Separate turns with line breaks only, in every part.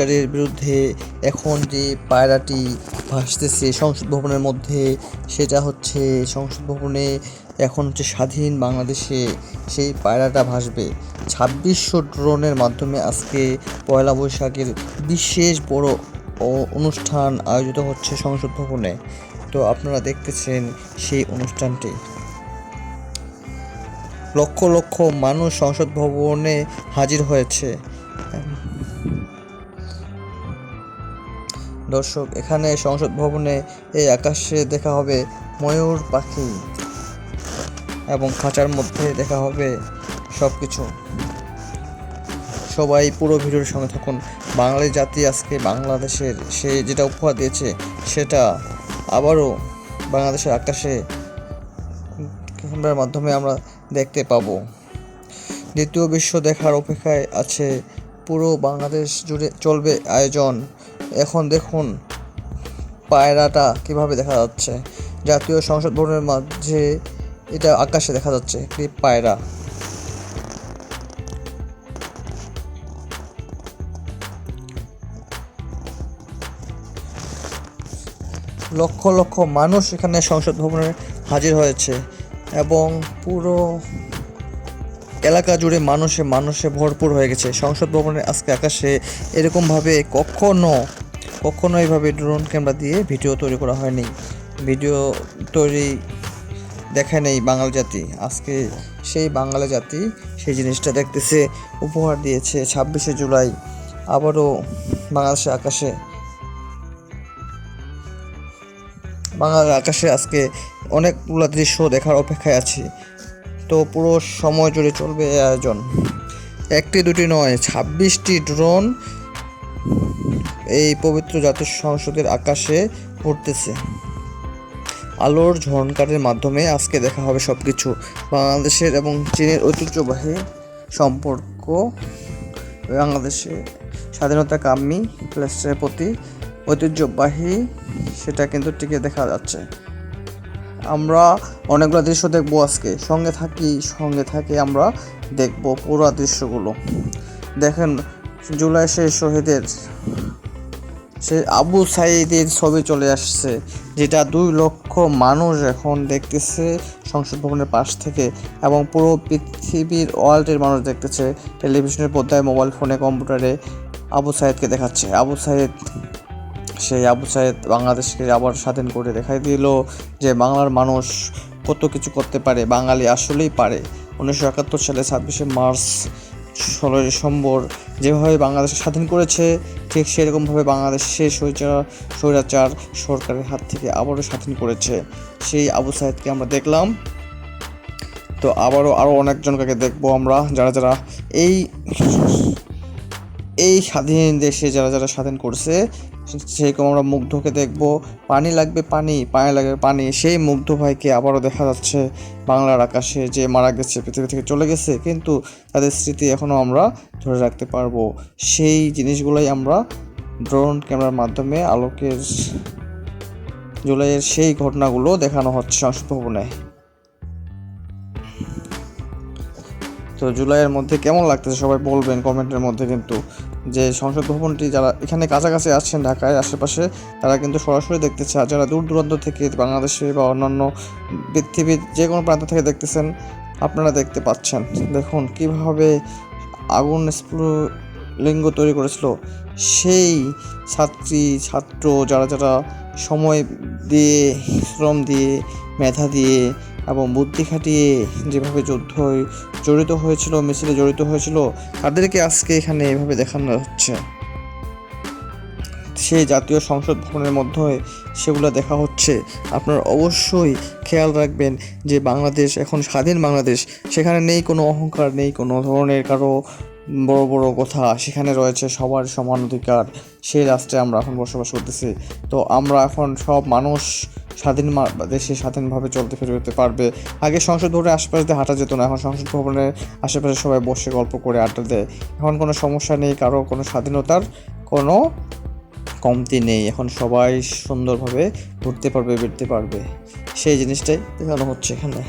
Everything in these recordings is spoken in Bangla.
স্বৈরাচারের বিরুদ্ধে এখন যে পায়রাটি ভাসতেছে সংসদ ভবনের মধ্যে, সেটা হচ্ছে সংসদ ভবনে এখন হচ্ছে স্বাধীন বাংলাদেশে সেই পায়রাটা ভাসবে। ছাব্বিশশো ড্রোনের মাধ্যমে আজকে পয়লা বৈশাখের বিশেষ বড় অনুষ্ঠান আয়োজিত হচ্ছে সংসদ ভবনে। তো আপনারা দেখতেছেন সেই অনুষ্ঠানটি। লক্ষ লক্ষ মানুষ সংসদ ভবনে হাজির হয়েছে। দর্শক, এখানে সংসদ ভবনে এই আকাশে দেখা হবে ময়ূর, পাখি এবং খাঁচার মধ্যে দেখা হবে সব কিছু সবাই পুরো ভিডিওর সঙ্গে থাকুন। বাঙালি জাতি আজকে বাংলাদেশের, সে যেটা উপহার দিয়েছে, সেটা আবারও বাংলাদেশের আকাশে ক্যামেরার মাধ্যমে আমরা দেখতে পাবো। দ্বিতীয় বিশ্ব দেখার অপেক্ষায় আছে পুরো বাংলাদেশ জুড়ে চলবে আয়োজন। এখন দেখুন পায়রাটা কীভাবে দেখা যাচ্ছে। জাতীয় সংসদ ভবনের মাঝে এটা আকাশে দেখা যাচ্ছে একটি পায়রা। লক্ষ লক্ষ মানুষ এখানে সংসদ ভবনে হাজির হয়েছে এবং পুরো এলাকা জুড়ে মানুষে মানুষে ভরপুর হয়ে গেছে। সংসদ ভবনের আজকে আকাশে এরকমভাবে কখনো কখনো এইভাবে ড্রোন ক্যামেরা দিয়ে ভিডিও তৈরি করা হয়নি। ভিডিও তৈরি দেখায় নেই বাঙাল জাতি। আজকে সেই বাঙালি জাতি সেই জিনিসটা দেখতেছে, উপহার দিয়েছে ছাব্বিশে জুলাই। আবারও বাংলাদেশের আকাশে। বাংলার আকাশে আজকে অনেকগুলো দৃশ্য দেখার অপেক্ষায় আছি। তো পুরো সময় জুড়ে চলবে এই আয়োজন। একটি দুটি নয়, ছাব্বিশটি ড্রোন এই পবিত্র জাতীয় সংসদের আকাশে উঠতেছে আলোর ঝনকারের মাধ্যমে আজকে দেখা হবে সব কিছু বাংলাদেশের এবং চীনের ঐতিহ্যবাহী সম্পর্ক। বাংলাদেশে স্বাধীনতা কাম্যী প্লেসের প্রতি ঐতিহ্যবাহী, সেটা কিন্তু টিকে দেখা যাচ্ছে। আমরা অনেকগুলো দৃশ্য দেখব আজকে। সঙ্গে থাকি সঙ্গে থাকি আমরা দেখব পুরো দৃশ্যগুলো। দেখেন জুলাই সে শহীদের, সে আবু সাইদের ছবি চলে আসছে, যেটা দুই লক্ষ মানুষ এখন দেখতেছে সংসদ ভবনের পাশ থেকে এবং পুরো পৃথিবীর ওয়ার্ল্ডের মানুষ দেখতেছে। টেলিভিশনের পর্দায় মোবাইল ফোনে, কম্পিউটারে আবু সাইদকে দেখাচ্ছে। আবু সাইদ, সেই আবু সাইদ বাংলাদেশকে আবার স্বাধীন করে দেখাই দিল যে বাংলার মানুষ কত কিছু করতে পারে, বাঙালি আসলেই পারে। উনিশশো একাত্তর সালে ছাব্বিশে মার্চ, ষোলোই ডিসেম্বর যেভাবে বাংলাদেশ স্বাধীন করেছে, ঠিক সেরকমভাবে বাংলাদেশে স্বৈরাচার স্বৈরাচার সরকারের হাত থেকে আবারও স্বাধীন করেছে। সেই আবু সাহেদকে আমরা দেখলাম। তো আবারও আরও অনেকজনকে দেখব আমরা, যারা যারা এই এই স্বাধীন দেশে যারা যারা স্বাধীন করছে, সেরকম আমরা মুগ্ধকে দেখব। পানি লাগবে পানি পানি লাগবে পানি। সেই মুগ্ধ ভাইকে আবারও দেখা যাচ্ছে বাংলার আকাশে যে মারা গেছে, পৃথিবী থেকে চলে গেছে, কিন্তু তাদের স্মৃতি এখনও আমরা ধরে রাখতে পারব। সেই জিনিসগুলোই আমরা ড্রোন ক্যামেরার মাধ্যমে আলোকের জুলাইয়ের সেই ঘটনাগুলো দেখানো হচ্ছে সংসদ ভবনে। তো জুলাইয়ের মধ্যে কেমন লাগতেছে সবাই বলবেন কমেন্টের মধ্যে কিন্তু। যে সংসদ ভবনটি যারা এখানে কাছাকাছি আছেন ঢাকায়, আশেপাশে তারা কিন্তু সরাসরি দেখতেছে। আর যারা দূর দূরান্ত থেকে বাংলাদেশে বা অন্যান্য পৃথিবীর যে কোনো প্রান্ত থেকে দেখতেছেন, আপনারা দেখতে পাচ্ছেন। দেখুন কীভাবে আগুন লিঙ্গ তৈরি করেছিল। সেই ছাত্রী, ছাত্র যারা যারা সময় দিয়ে, শ্রম দিয়ে মেধা দিয়ে এবং বুদ্ধি খাটিয়ে যেভাবে যুদ্ধ জড়িত হয়েছিল, মিছিলে জড়িত হয়েছিল, তাদেরকে আজকে এখানে এভাবে দেখানো হচ্ছে। সেই জাতীয় সংসদ ভবনের মধ্যে সেগুলো দেখা হচ্ছে। আপনারা অবশ্যই খেয়াল রাখবেন যে বাংলাদেশ এখন স্বাধীন বাংলাদেশ। সেখানে নেই কোনো অহংকার, নেই কোনো ধরনের কারও বড় বড় কথা, সেখানে রয়েছে সবার সমান অধিকার। সেই রাষ্ট্রে আমরা এখন বসবাস করতেছি। তো আমরা এখন সব মানুষ স্বাধীন দেশে স্বাধীনভাবে চলতে ফিরে যেতে পারবে। আগে সংসদ ভবনের আশেপাশে দিয়ে হাঁটা যেত না, এখন সংসদ ভবনের আশেপাশে সবাই বসে গল্প করে আড্ডা দেয়। এখন কোনো সমস্যা নেই, কারও কোনো স্বাধীনতার কোনো কমতি নেই। এখন সবাই সুন্দরভাবে ঘুরতে পারবে বেরতে পারবে। সেই জিনিসটাই দেখানো হচ্ছে এখানে।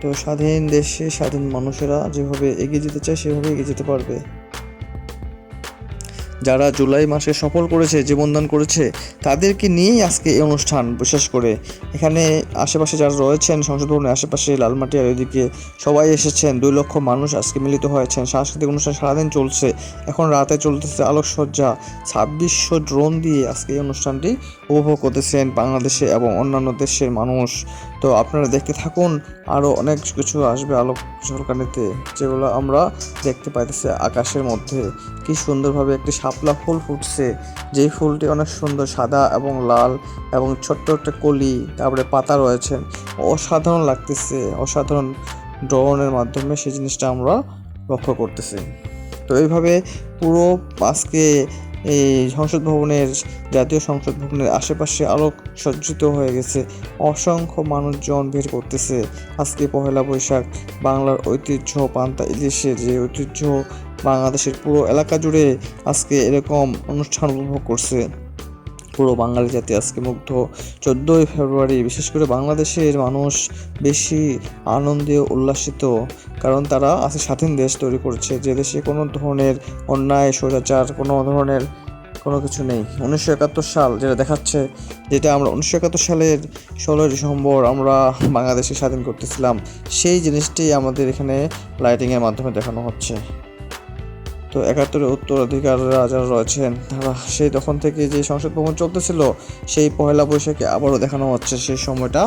তো স্বাধীন দেশে স্বাধীন মানুষেরা যেভাবে এগিয়ে যেতে চায়, সেভাবে এগিয়ে যেতে পারবে। যারা জুলাই মাসে সফল করেছে, জীবনদান করেছে, তাদেরকে নিয়েই আজকে এই অনুষ্ঠান, বিশেষ করে। এখানে আশেপাশে যারা রয়েছেন সংসদ ভবনের আশেপাশে লালমাটিয়ার ওইদিকে সবাই এসেছেন। দুই লক্ষ মানুষ আজকে মিলিত হয়েছেন। সাংস্কৃতিক অনুষ্ঠান সারাদিন চলছে। এখন রাতে চলতেছে আলোকসজ্জা। ছাব্বিশশো ড্রোন দিয়ে আজকে এই অনুষ্ঠানটি উপভোগ করতেছেন বাংলাদেশে এবং অন্যান্য দেশের মানুষ। তো আপনারা দেখতে থাকুন আরও অনেক কিছু আসবে আলোক ঝলকানিতে যেগুলো আমরা দেখতে পাইতেছি আকাশের মধ্যে। কি সুন্দরভাবে একটি শাপলা ফুল ফুটছে। যেই ফুলটি অনেক সুন্দর সাদা এবং লাল এবং ছোট্ট একটা কলি, তারপরে পাতা রয়েছে। অসাধারণ লাগতেছে, অসাধারণ ড্রোনের মাধ্যমে সেই জিনিসটা আমরা লক্ষ্য করতেছি। তো এইভাবে পুরো আজকে এই সংসদ ভবনের, জাতীয় সংসদ ভবনের আশেপাশে আলোক সজ্জিত হয়ে গেছে। অসংখ্য মানুষজন ভিড় করতেছে। আজকে পহেলা বৈশাখ। বাংলার ঐতিহ্য পান্তা ইলিশের যে ঐতিহ্য বাংলাদেশের পুরো এলাকা জুড়ে আজকে এরকম অনুষ্ঠান উপভোগ করছে। পুরো বাঙালি জাতি আজকে মুগ্ধ। চোদ্দোই ফেব্রুয়ারি, বিশেষ করে বাংলাদেশের মানুষ বেশি আনন্দে উল্লাসিত, কারণ তারা আজকে স্বাধীন দেশ তৈরি করছে, যে দেশে কোনো ধরনের অন্যায়, স্বৈরাচার, কোনো ধরনের কোনো কিছু নেই। উনিশশো একাত্তর সাল যেটা দেখাচ্ছে, যেটা আমরা উনিশশো একাত্তর সালের ষোলোই ডিসেম্বর আমরা বাংলাদেশে স্বাধীন করতেছিলাম, সেই জিনিসটি আমাদের এখানে লাইটিংয়ের মাধ্যমে দেখানো হচ্ছে। তো একাত্তরের উত্তরাধিকার যারা রয়েছেন। তারা সেই তখন থেকে যে সংসদ ভবন চলতেছিল, সেই পহেলা বৈশাখে আবারও দেখানো হচ্ছে সেই সময়টা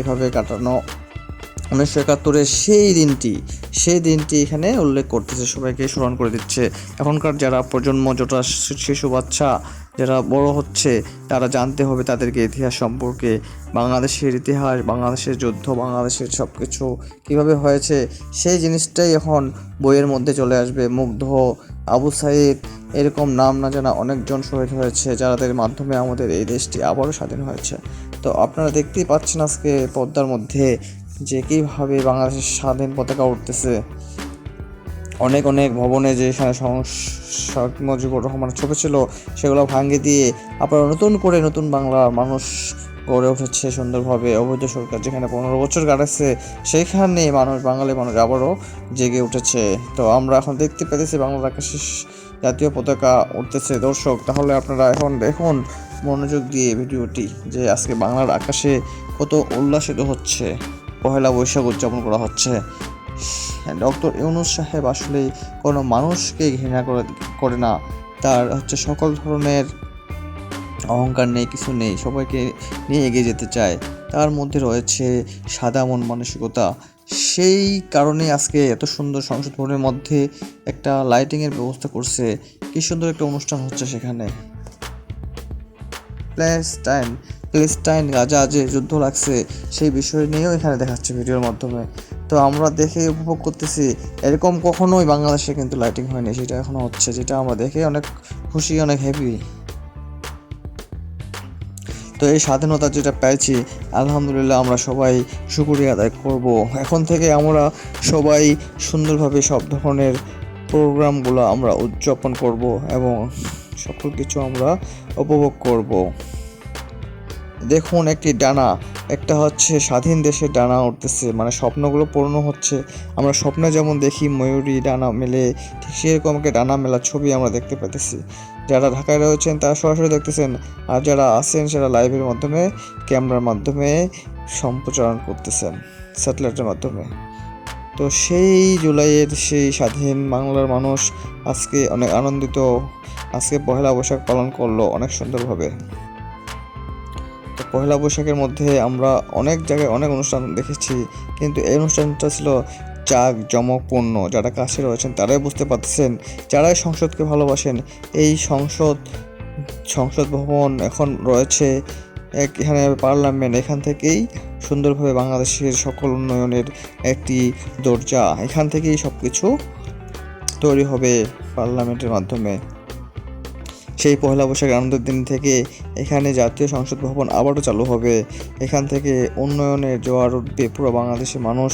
এভাবে কাটানো। উনিশশো একাত্তরের সেই দিনটি সেই দিনটি এখানে উল্লেখ করতেছে, সবাইকে স্মরণ করে দিচ্ছে। এখনকার যারা প্রজন্ম, যেটা শিশু, বাচ্চা যারা বড় হচ্ছে, তারা জানতে হবে তাদেরকে ইতিহাস সম্পর্কে, বাংলাদেশের ইতিহাস, বাংলাদেশের যুদ্ধ, বাংলাদেশের সব কিছু কীভাবে হয়েছে, সেই জিনিসটাই এখন বইয়ের মধ্যে চলে আসবে। মুগ্ধ, আবু সাইদ, এরকম নাম না জানা অনেকজন শহীদ হয়েছে যাদের মাধ্যমে আমাদের এই দেশটি আবারও স্বাধীন হয়েছে। তো আপনারা দেখতেই পাচ্ছেন আজকে পদ্মার মধ্যে যে কীভাবে বাংলাদেশের স্বাধীন পতাকা উঠতেছে। অনেক অনেক ভবনে যে এখানে শেখ মুজিবুর রহমানের ছবি ছিল, সেগুলো ভাঙে দিয়ে আবার নতুন করে নতুন বাংলা মানুষ গড়ে উঠেছে সুন্দরভাবে। অবৈধ সরকার যেখানে পনেরো বছর কাটাচ্ছে সেইখানে মানুষ, বাঙালি মানুষ আবারও জেগে উঠেছে। তো আমরা এখন দেখতে পেতেছি বাংলার আকাশে জাতীয় পতাকা উঠতেছে। দর্শক, তাহলে আপনারা এখন দেখুন মনোযোগ দিয়ে ভিডিওটি, যে আজকে বাংলার আকাশে কত উল্লাসিত হচ্ছে, পহেলা বৈশাখ উদযাপন করা হচ্ছে। ডক্টর ইউনুস সাহেব আসলে কোনো মানুষকে ঘৃণা করে করে না। তার হচ্ছে সকল ধরনের অহংকার নেই, কিছু নেই, সবাইকে নিয়ে এগিয়ে যেতে চায়। তার মধ্যে রয়েছে সাদা মন মানসিকতা। সেই কারণে আজকে এত সুন্দর সংসদ ভবনের মধ্যে একটা লাইটিংয়ের ব্যবস্থা করছে। কি সুন্দর একটা অনুষ্ঠান হচ্ছে সেখানে। প্লেস্টাইন প্লেস্টাইন গাজা যে যুদ্ধ লাগছে, সেই বিষয় নিয়েও এখানে দেখাচ্ছে ভিডিওর মাধ্যমে। তো আমরা দেখে উপভোগ করতেছি। এরকম কখনোই বাংলাদেশে কিন্তু লাইটিং হয়নি সেটা এখনও হচ্ছে, যেটা আমরা দেখে অনেক খুশি, অনেক হ্যাপি তো এই স্বাধীনতা যেটা পেয়েছি, আলহামদুলিল্লাহ আমরা সবাই শুকুরিয়া আদায় করব। এখন থেকে আমরা সবাই সুন্দরভাবে সব ধরনের প্রোগ্রামগুলো আমরা উদযাপন করব এবং সকল কিছু আমরা উপভোগ করব। দেখুন একটি ডানা একটা হচ্ছে স্বাধীন দেশের ডানা উঠতেছে মানে স্বপ্নগুলো পূর্ণ হচ্ছে। আমরা স্বপ্নে যেমন দেখি ময়ূরী ডানা মেলে, ঠিক সেরকম একটা ডানা মেলা ছবি আমরা দেখতে পেতেছি যারা ঢাকায় রয়েছেন তারা সরাসরি দেখতেছেন, আর যারা আছেন সেটা লাইভের মাধ্যমে, ক্যামেরার মাধ্যমে সম্প্রচারণ করতেছেন, স্যাটেলাইটের মাধ্যমে। তো সেই জুলাইয়ের সেই স্বাধীন বাংলার মানুষ আজকে অনেক আনন্দিত, আজকে পহেলা বৈশাখ পালন করল অনেক সুন্দরভাবে। পহেলা বৈশাখের মধ্যে আমরা অনেক জায়গায় অনেক অনুষ্ঠান দেখেছি। কিন্তু এই অনুষ্ঠানটা ছিল জাক জমকপূর্ণ যারা কাছে রয়েছেন তারাই বুঝতে পারতেছেন, যারাই সংসদকে ভালোবাসেন, এই সংসদ সংসদ ভবন এখন রয়েছে এখানে পার্লামেন্ট। এখান থেকেই সুন্দরভাবে বাংলাদেশের সকল উন্নয়নের একটি দরজা। এখান থেকেই সব কিছু তৈরি হবে পার্লামেন্টের মাধ্যমে। সেই পহেলা বৈশাখ আনন্দের দিন থেকে এখানে জাতীয় সংসদ ভবন আবারও চালু হবে। এখান থেকে উন্নয়নের জোয়ার উঠবে, পুরো বাংলাদেশের মানুষ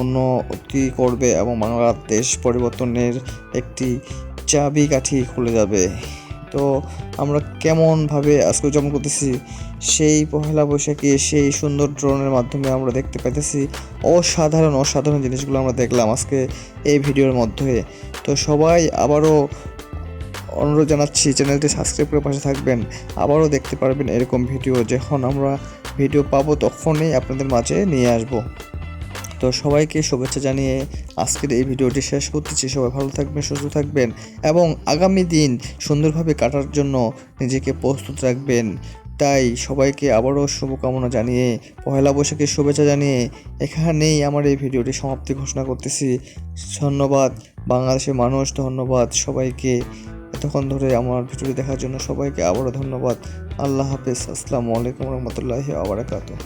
উন্নতি করবে এবং বাংলাদেশ পরিবর্তনের একটি চাবি কাঠি খুলে যাবে। তো আমরা কেমনভাবে আজকে উদযাপন করতেছি, সেই পহেলা বৈশাখে সেই সুন্দর ড্রোনের মাধ্যমে আমরা দেখতে পাইতেছি অসাধারণ অসাধারণ জিনিসগুলো আমরা দেখলাম আজকে এই ভিডিওর মধ্যে। তো সবাই আবারও অনুরোধ জানাচ্ছি, চ্যানেলটি সাবস্ক্রাইব করে পাশে থাকবেন। আবারও দেখতে পারবেন এরকম ভিডিও। যখন আমরা ভিডিও পাবো, তখনই আপনাদের মাঝে নিয়ে আসব। তো সবাইকে শুভেচ্ছা জানিয়ে আজকের এই ভিডিওটি শেষ করতেছি। সবাই ভালো থাকবেন, সুস্থ থাকবেন এবং আগামী দিন সুন্দরভাবে কাটার জন্য নিজেকে প্রস্তুত রাখবেন। তাই সবাইকে আবারও শুভকামনা জানিয়ে পয়লা বৈশাখের শুভেচ্ছা জানিয়ে এখানেই আমার এই ভিডিওটি সমাপ্তি ঘোষণা করতেছি। ধন্যবাদ, বাংলাদেশের মানুষ, ধন্যবাদ সবাইকে। এতক্ষণ ধরে আমার ভিডিওটি দেখার জন্য সবাইকে আবারও ধন্যবাদ। আল্লাহ হাফেজ। আসসালামু আলাইকুম রহমতুল্লাহি আবরাকাতুহ